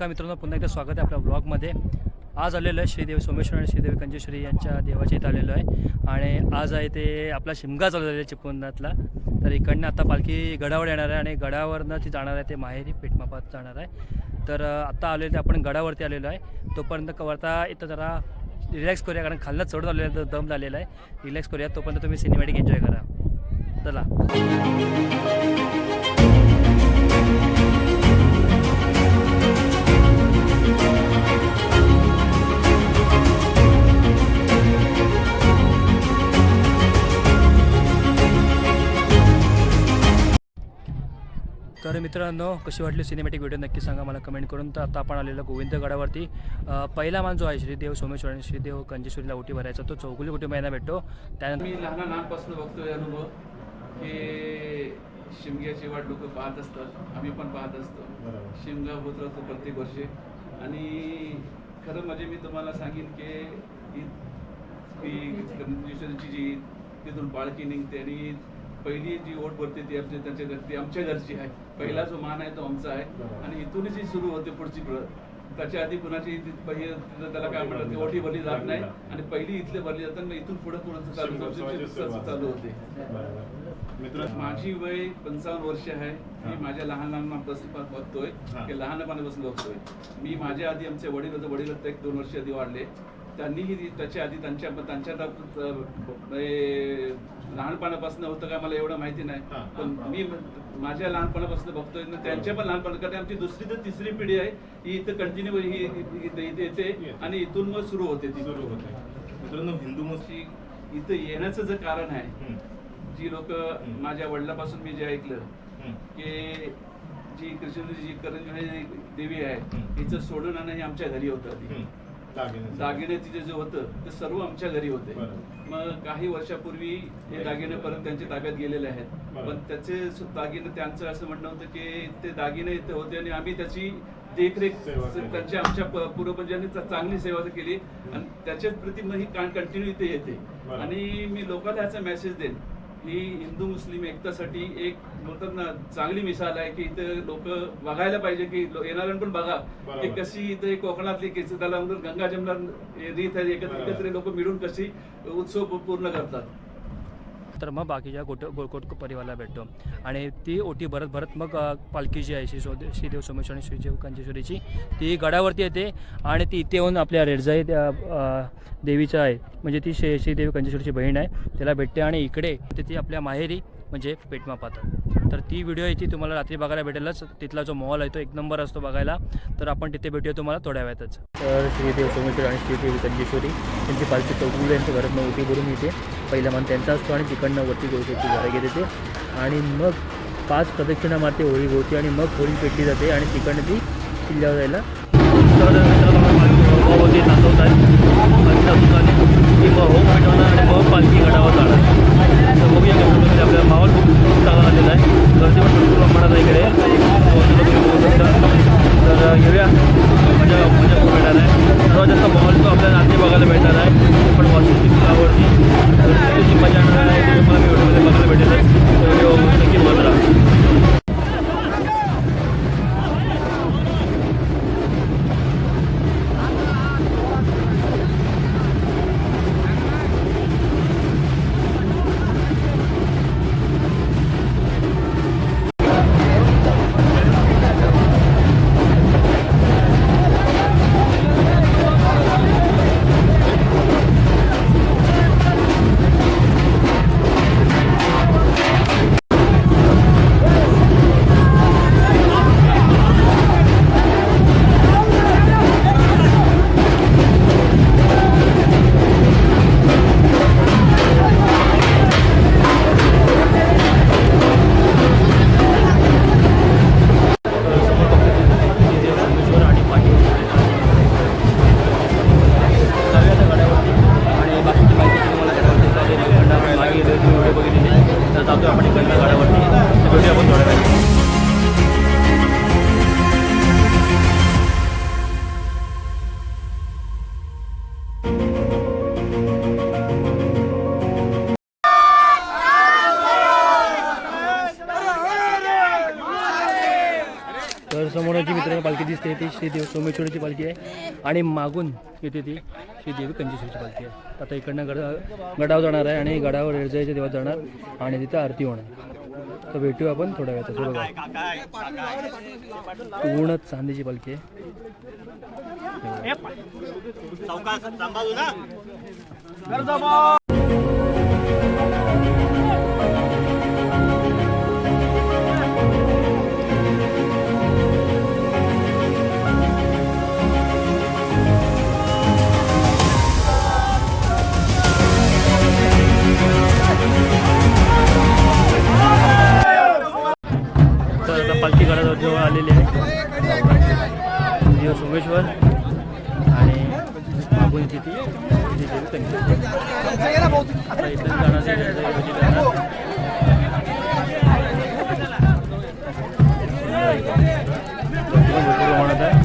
नमस्कार मित्रांनो पुन्हा एकदा स्वागत आहे आपल्या ब्लॉगमध्ये आज आलेलं आहे श्रीदेव सोमेश्वर आणि श्रीदेवी कंजेश्वरी यांच्या देवाच्या इथं आलेलो आहे. आणि आज आहे ते आपला शिमगा चाललेला आहे चिपळुणातला तर इकडनं आता पालखी गडावर येणार आहे आणि गडावरनं ती जाणार आहे ते माहेरी पेटमापात जाणार आहे. तर आत्ता आता आलेलो आपण गडावरती आलेलो आहे. तोपर्यंत कवरता इथं जरा रिलॅक्स करूया कारण खालनं चढून आलेलं आहे दम झालेला आहे. रिलॅक्स करूया तोपर्यंत तुम्ही सिनेमॅटिक एन्जॉय करा. चला. तर मित्रांनो कशी वाटली सिनेमॅटिक व्हिडिओ नक्की सांगा मला कमेंट करून. तर आता आपण आलेलो गोविंदगडावरती पहिला मान जो आहे श्रीदेव सोमेश्वर आणि श्रीदेव कंजेश्वरीला ओटी भरायचा तो चौगुली ओटी महिना भेटतो. त्यानंतर मी लहान लहानपासून बघतोय अनुभव की शिमग्याची वाट लोक पाहत असतात. आम्ही पण पाहत असतो. शिमगा होत राहतो प्रत्येक वर्षी. आणि खरं म्हणजे मी तुम्हाला सांगेन की ही ही कंजेश्वरीची जी तिथून पालखी निघते आणि पहिली जी ओट भरते ती आमच्या त्यांच्या घर ती आमच्या घरची आहे. पहिला जो मान आहे तो आमचा आहे. आणि इथूनच ही सुरू होते पुढची प्र त्याच्या आधी कुणाची त्याला काय म्हणतात ओटी भरली जात नाही आणि पहिली इथले भरली जातात मग इथून पुढे पुढे चालू चालू होते. मित्र माझी वय पंचावन्न वर्ष आहे. मी माझ्या लहान लहानपासून बघतोय. की लहानपणापासून बघतोय. मी माझ्या आधी आमचे वडील होते वडील होते एक दोन वर्ष आधी वाढले. त्यांनीही त्याच्या आधी त्यांच्या त्यांच्या लहानपणापासून होतं का मला एवढं माहिती नाही. पण मी माझ्या लहानपणापासून बघतोय. त्यांच्या पण लहानपणा कारण आमची दुसरी तर तिसरी पिढी आहे. ही इथं कंटिन्यू ही इथे येते. आणि इथून मग सुरू होते ती. सुरू होते. मित्रांनो हिंदू मुस्लिम इथं येण्याचं जे कारण आहे जी लोक माझ्या वडिलापासून मी जे ऐकलं की जी कृष्णाची जी करंजी देवी आहे. तिचं सोडून आणणं हे आमच्या घरी होतं. दागिने तिचे जे होतं ते सर्व आमच्या घरी होते. मग काही वर्षापूर्वी हे दागिने परत त्यांच्या ताब्यात गेलेले आहेत. पण त्याचे दागिने त्यांचं असं म्हणणं होतं की ते दागिने इथे होते आणि आम्ही त्याची देखरेख. त्यांच्या आमच्या पूर्वजांनी चांगली सेवा केली आणि त्याच्याच प्रती मग ही कंटिन्यू इथे येते. आणि मी लोकांना याचा मेसेज देईन ही हिंदू मुस्लिम एकतासाठी एक बोलतात ना चांगली मिसाल आहे की इथं लोक बघायला पाहिजे की येणाऱ्यांना पण बघा. की कशी इथे कोकणातली त्याला गंगा जमना रीत आहे एकत्र. एकत्र लोक मिळून कशी उत्सव पूर्ण करतात तर मग बाकीच्या गोट गोळकोट परिवाराला भेटतो. आणि ती ओटी भरत भरत मग पालखी जी आहे श्री सो श्रीदेव सोमेश्वर आणि श्रीदेव कंजेश्वरीची ती गडावरती येते आणि ती इथे येऊन आपल्या रेडजाई त्या, देवीचं आहे. म्हणजे ती श्री श्रीदेवी कंजेश्वरीची बहीण आहे. त्याला भेटते आणि इकडे ते ती आपल्या माहेरी म्हणजे पेटमा पाहतात तर ती व्हिडिओ आहे ती तुम्हाला रात्री बघायला भेटेलच. तिथला जो मॉल आहे तो एक नंबर असतो बघायला. तर आपण तिथे भेटूया तुम्हाला थोड्या वेळातच. तर श्रीदेव सोमेश्वर आणि श्रीदेवी कंजेश्वरी त्यांची पालखी चौकुले यांच्या घरात उठी भरून येते. पहिला मान त्यांचा असतो आणि तिकडनं वरती गोळकोटची झाडं घेते ते आणि मग पाच प्रदक्षिणा मारते होळीभोवती आणि मग होळी पेटली जाते आणि तिकडनं ती किल्ल्यावर जायला तर मित्रांनो, होम पेटवणार आणि मग पालखी दिसते ती श्रीदेव सोमेश्वरीची पालखी आहे. आणि मागून येते ती श्रीदेवी कंजेश्वरीची पालखी आहे. आता इकडनं गडा गडावर जाणार आहे आणि गडावर रेडजाईच्या देवात जाणार आणि तिथं आरती होणार. तर भेटूया आपण थोड्या वेळात. बघा. पूर्ण चांदीची पालखी आहे. देव सोमेश्वर आणि मागून तिथे आता इथं जाण्याचं रेल्वेची आहे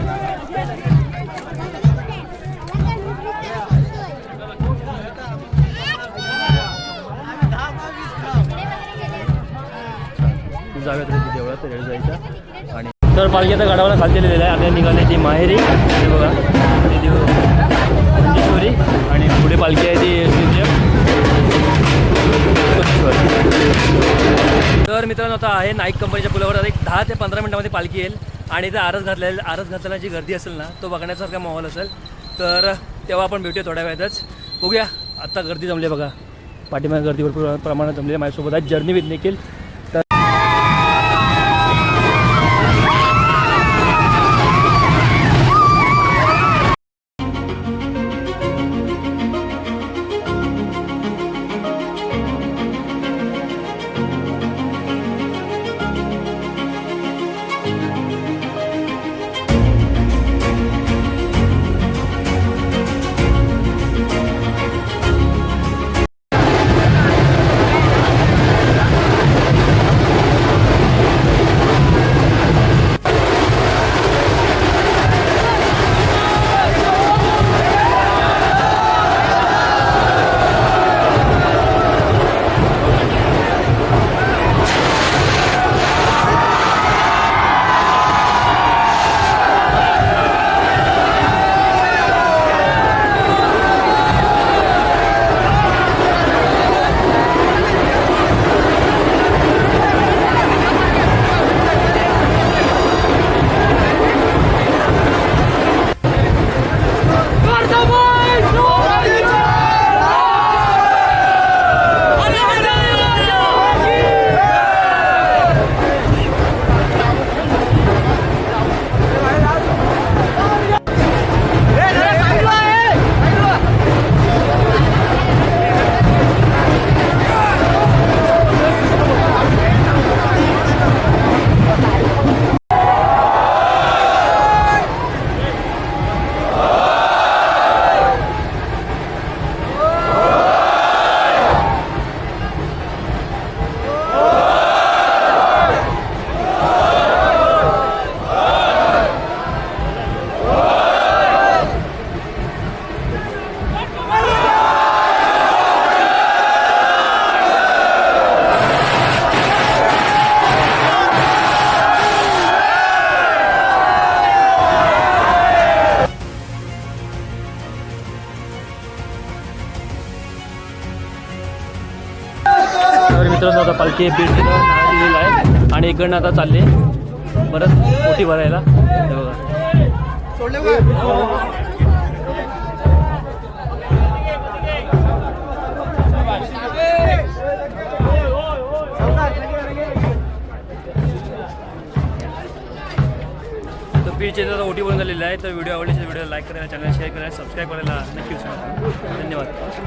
जाव्यात देवळात रेड जायचा. आणि तर पालखी आता गाडावाला खाली दिलेलं आहे आपल्याला निघाल्याची माहेरी हे बघा. ते देव आणि पुढे पालखी आहे ती तर मित्रांनो आता आहे नाईक कंपनीच्या पुलावर. आता एक दहा ते पंधरा मिनटामध्ये पालखी येईल. आणि इथं आरस घातलेलं आरस घातलेला जी गर्दी असेल ना तो बघण्यासारखा माहोल असेल. तर तेव्हा आपण भेटूया थोड्या वेळातच. बघूया आता गर्दी जमली आहे बघा. पाठीमागे गर्दी भरपूर प्रमाणात जमली आहे. माझ्यासोबत आहे जर्नी विथ निखिल. आता पालखी बीड तिथं आहे. आणि इकडनं आता चालले. परत मोठी भरायला. बघा. बीच येतात ओटी बनून झालेलं आहे. तर व्हिडिओ आवडल्यास व्हिडिओ लाईक करायला चॅनल शेअर करायला सबस्क्राईब करायला नक्की धन्यवाद.